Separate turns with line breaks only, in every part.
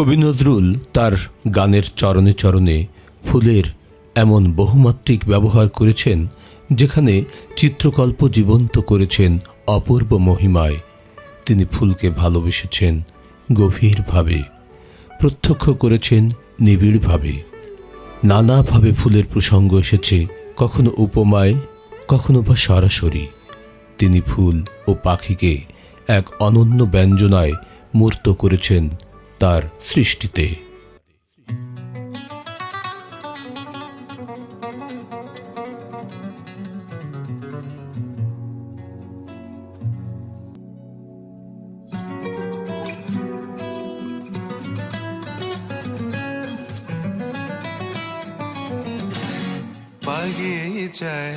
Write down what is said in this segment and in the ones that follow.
কবি নজরুল তার গানের চরণে চরণে ফুলের এমন বহুমাত্রিক ব্যবহার করেছেন, যেখানে চিত্রকল্প জীবন্ত করেছেন অপূর্ব মহিমায়। তিনি ফুলকে ভালোবেসেছেন গভীরভাবে, প্রত্যক্ষ করেছেন নিবিড়ভাবে। নানাভাবে ফুলের প্রসঙ্গ এসেছে, কখনো উপমায়, কখনো বা সরাসরি। তিনি ফুল ও পাখিকে এক অনন্য ব্যঞ্জনায় মূর্ত করেছেন তার সৃষ্টিতে।
বাগিচায়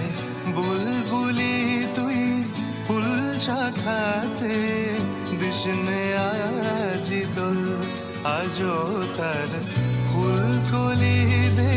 বুলবুলি তুই ফুল শাখাতে আজি দোল আজও তার ফুল কলি দে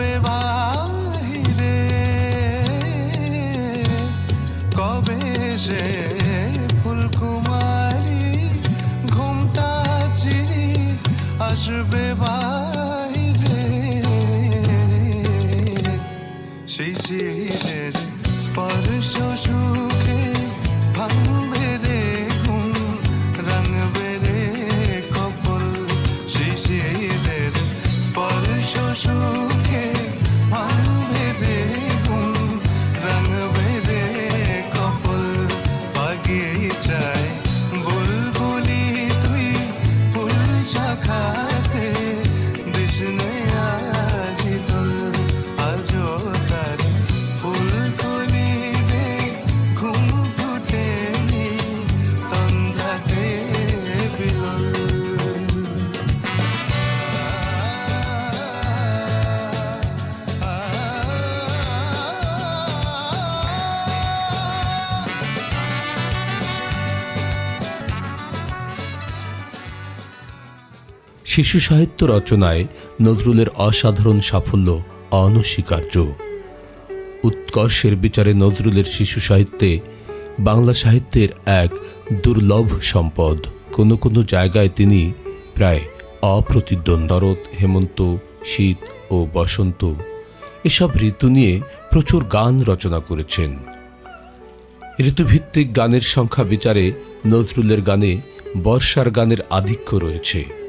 আসবে বাহিরে
শিশু সাহিত্য রচনায় নজরুলের অসাধারণ সাফল্য অনস্বীকার্য। উৎকর্ষের বিচারে নজরুলের শিশু সাহিত্যে বাংলা সাহিত্যের এক দুর্লভ সম্পদ। কোনো কোনো জায়গায় তিনি প্রায় অপ্রতিদ্বন্দ্বরত হেমন্ত, শীত ও বসন্ত এসব ঋতু নিয়ে প্রচুর গান রচনা করেছেন। ঋতুভিত্তিক গানের সংখ্যা বিচারে নজরুলের গানে বর্ষার গানের আধিক্য রয়েছে।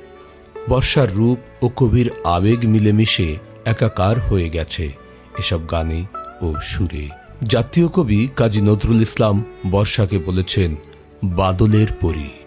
বর্ষার রূপ ও কবির আবেগ মিলেমিশে একাকার হয়ে গেছে এসব গানে ও সুরে। জাতীয় কবি কাজী নজরুল ইসলাম বর্ষাকে বলেছেন, বাদলের পরী।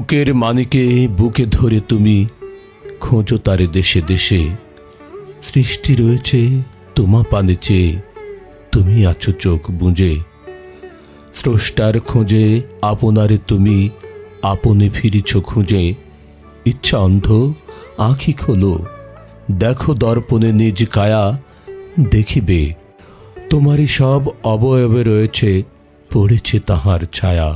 বুকের মানিকে বুকে ধরে তুমি খোঁজো তারে দেশে দেশে। সৃষ্টি রয়েছে তোমা পানে চেয়ে, তুমি আছো চোখ বুঁজে। স্রষ্টার খোঁজে আপনারে তুমি আপনে ফিরিছ খুঁজে। ইচ্ছা অন্ধ, আঁখি খোলো, দেখো দর্পণে নিজ কায়া দেখিবে। তোমারই সব অবয়বে রয়েছে, পড়েছে তাহার ছায়া।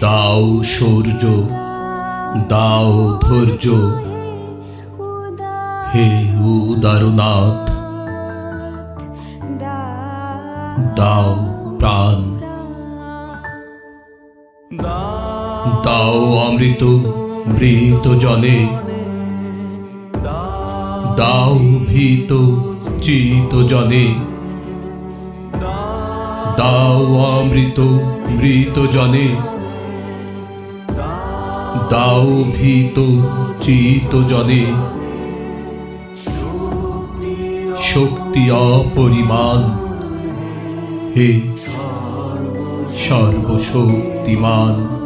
দাও সূর্য, দাও ধৈর্য। হে উদারনাথ, দাও প্রাণ। দাও অমৃত মৃত জলে। দাও ভীত চিত জলে। দাও অমৃত মৃত জলে। দাও ভীত চিত জলে। শক্তি অপরিমাণ। হে সর্বশক্তিমান।